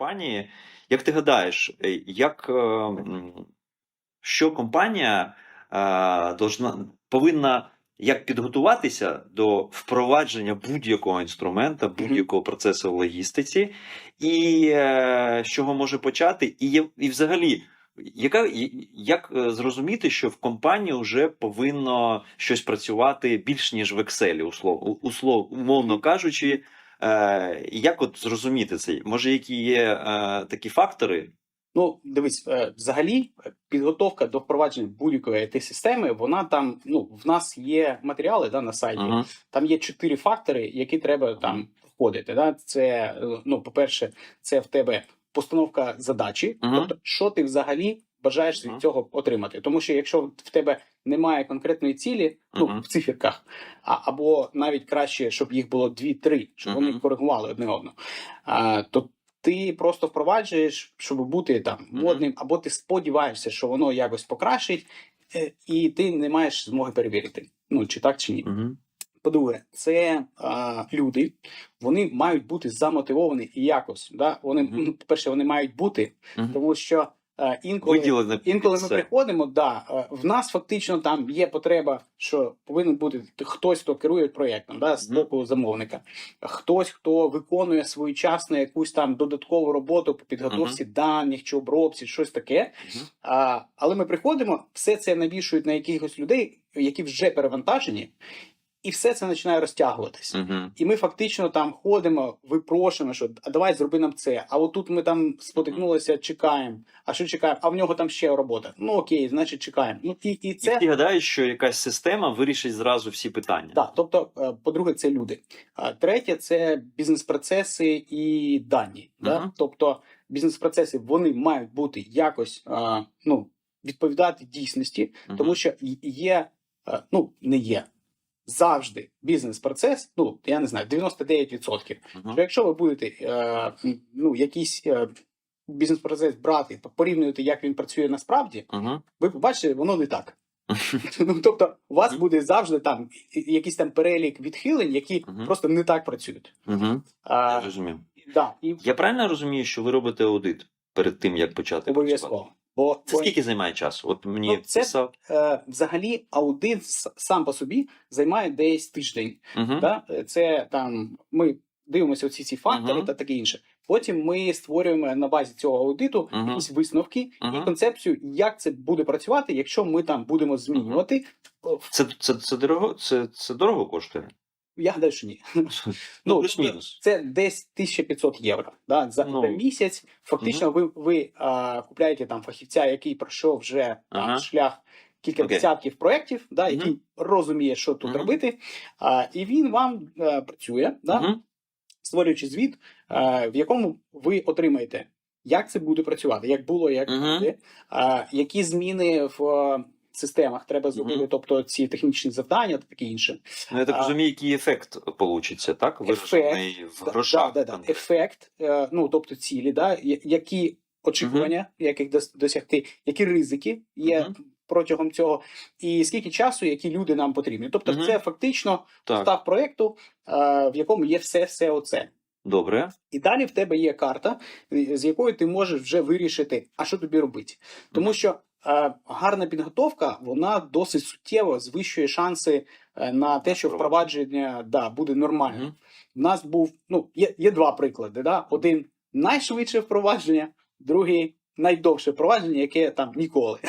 компанії. Як ти гадаєш, е, як е, що компанія е, должна, повинна як підготуватися до впровадження будь-якого інструмента, будь-якого процесу в логістиці, і з чого може почати, і, і взагалі. Яка як зрозуміти, що в компанії вже повинно щось працювати більш ніж в Excel, услов, услов, умовно кажучи, е, як от зрозуміти це? Може, які є е, такі фактори? Ну, дивись, е, взагалі, е, підготовка до впровадження будь-якої it системи вона там, ну, в нас є матеріали да, на сайті. Ага. Там є чотири фактори, які треба там входити. Да? Це, е, ну, по-перше, це в тебе постановка задачі, Мгм. тобто, що ти взагалі бажаєш від цього отримати. Тому що якщо в тебе немає конкретної цілі, ну, в циферках, а, або навіть краще, щоб їх було дві-три, щоб вони коригували одне одного, а, то ти просто впроваджуєш, щоб бути там модним, або ти сподіваєшся, що воно якось покращить, е, і ти не маєш змоги перевірити, ну чи так, чи ні. По-друге, це а, люди, вони мають бути замотивовані і якось. Да? Вони, Мгм. ну, по-перше, вони мають бути, Мгм. тому що інколи. Виділено Інколи ми це. приходимо, да, е, в нас фактично там є потреба, що повинен бути хтось, хто керує проєктом, да, з Мгм. боку замовника, хтось, хто виконує своєчасно якусь там додаткову роботу по підготовці даних чи обробці, щось таке. Мгм. А, але ми приходимо, все це навішують на якихось людей, які вже перевантажені, і все це починає розтягуватись. Мгм. І ми фактично там ходимо, випрошуємо, що а давай зроби нам це. А отут ми там спотикнулися, чекаємо. А що чекаємо? А в нього там ще робота. Ну окей, значить чекаємо. Ну і, і І це ти гадаєш, що якась система вирішить зразу всі питання? так. Тобто, е, по-друге, це люди. А третє це бізнес-процеси і дані. Да? Тобто, бізнес-процеси вони мають бути якось а, ну, відповідати дійсності, Мгм. тому що є, е, ну не є. Завжди бізнес-процес, ну я не знаю, 99%. Мгм. Що якщо ви будете е, ну, якийсь е, бізнес-процес брати, порівнювати, як він працює насправді, Мгм. ви побачите, воно не так. Ну, тобто, у вас буде завжди там якийсь там перелік відхилень, які просто не так працюють. Мгм. Я А, зрозумів. да, і Я правильно розумію, що ви робите аудит перед тим, як почати обов'язково. Бо Це скільки займає часу? От мені Ну, це- писав. е, взагалі аудит сам по собі займає десь тиждень. Мгм. Да? Це там ми дивимося оці ці фактори Мгм. та таке інше. Потім ми створюємо на базі цього аудиту Мгм. якісь висновки і концепцію, як це буде працювати, якщо ми там будемо змінювати. О, Це, це, це дорого? Це, це дорого коштує? Я гадаю, що ні. Ну, плюс-мінус. Це десь 1500 євро. Да? За, Ну. місяць. Фактично, ви, ви а, купляєте там фахівця, який пройшов вже там, шлях кілька Окей. десятків проєктів, да, який розуміє, що тут Мгм. робити. А, і він вам а, працює, да? Мгм. створюючи звіт, а, в якому ви отримаєте, як це буде працювати, як було, як буде, а, які зміни в системах треба зробити, Мгм. тобто ці технічні завдання та таке інше. Ну, я так розумію, який ефект получиться, так? Виражений в грошах. Да, да, да. Ефект, е, ну тобто цілі, да, які очікування, яких досягти, які ризики є Мгм. протягом цього, і скільки часу, які люди нам потрібні. Тобто, Мгм. це фактично Так, став проєкту, е, в якому є все, все оце. добре. І далі в тебе є карта, з якою ти можеш вже вирішити, а що тобі робити. Тому що гарна підготовка вона досить суттєво звищує шанси е, на те, що впровадження да, буде нормально. Мгм. У нас був ну є, є два приклади. Да? Один найшвидше впровадження, другий найдовше впровадження, яке там ніколи.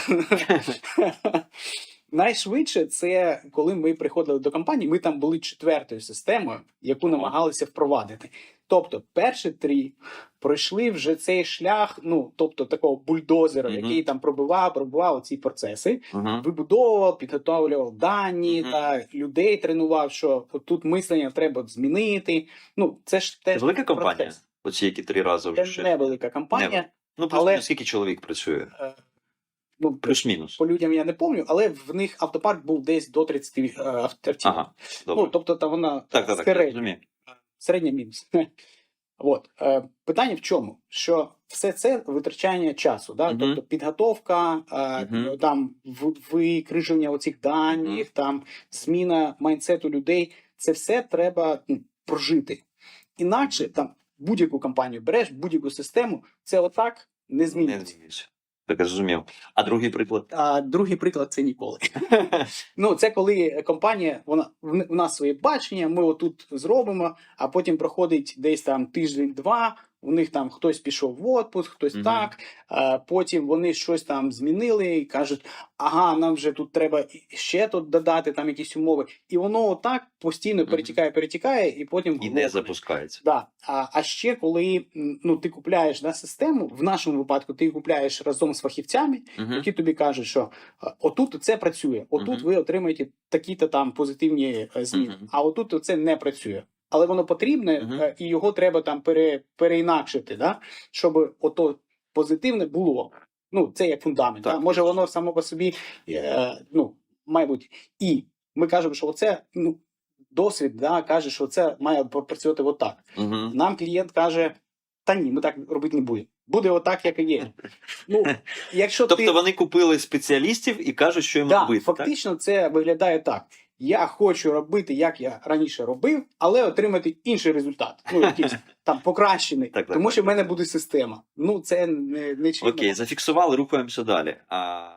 Найшвидше це коли ми приходили до компанії, ми там були четвертою системою, яку намагалися впровадити. Тобто, перші три пройшли вже цей шлях, ну тобто такого бульдозера, Мгм. який там пробивав, пробивав ці процеси, Мгм. вибудовував, підготовлював дані Мгм. та людей тренував, що тут мислення треба змінити. Ну це ж теж велика компанія? процес. Оці, які три рази вже. Це невелика компанія. Ну, плюс але- скільки чоловік працює? Е, Ну, Плюс-мінус. по людям я не пам'ятаю, але в них автопарк був десь до 30 е, автівок. Ага. Ну, тобто, та вона так, так, так, розумію. Середня мінус. От. Е, питання в чому? Що все це витрачання часу, да? Мгм. тобто підготовка, е, Мгм. там викриження оцих даних, там зміна майндсету людей. Це все треба ну, прожити. Інакше там будь-яку компанію береш, будь-яку систему, це отак не змінюється. Так я зрозумів. А другий приклад. А другий приклад це ніколи. Ну, це коли компанія, вона в нас своє бачення, ми отут зробимо, а потім проходить десь там тиждень-два. У них там хтось пішов в отпуск, хтось Мгм. так. А потім вони щось там змінили і кажуть: ага, нам вже тут треба ще тут додати там якісь умови. І воно отак постійно Мгм. перетікає, перетікає, і потім І не запускається. Да. А, а ще коли ну, ти купляєш да, систему, в нашому випадку ти купляєш разом з фахівцями, Угу. які тобі кажуть, що е, отут це працює, отут Мгм. ви отримаєте такі-то там позитивні е, зміни, Мгм. а отут це не працює. Але воно потрібне, е, і його треба там пере, переінакшити, да? щоб ото позитивне було. Ну, це як фундамент. Так, да? Може, воно само по собі, е, ну, має бути. І ми кажемо, що оце ну, досвід да, каже, що це має працювати отак. Угу. Нам клієнт каже: та ні, ми так робити не будемо. Буде отак, як і є. Ну, якщо Тобто ти... вони купили спеціалістів і кажуть, що їм Да, робити. так? фактично це виглядає так. Я хочу робити, як я раніше робив, але отримати інший результат. Ну, якийсь там покращений, Так, так, тому так. що в мене буде система. Ну, це не, не чинно. Окей, зафіксували, рухаємося далі. А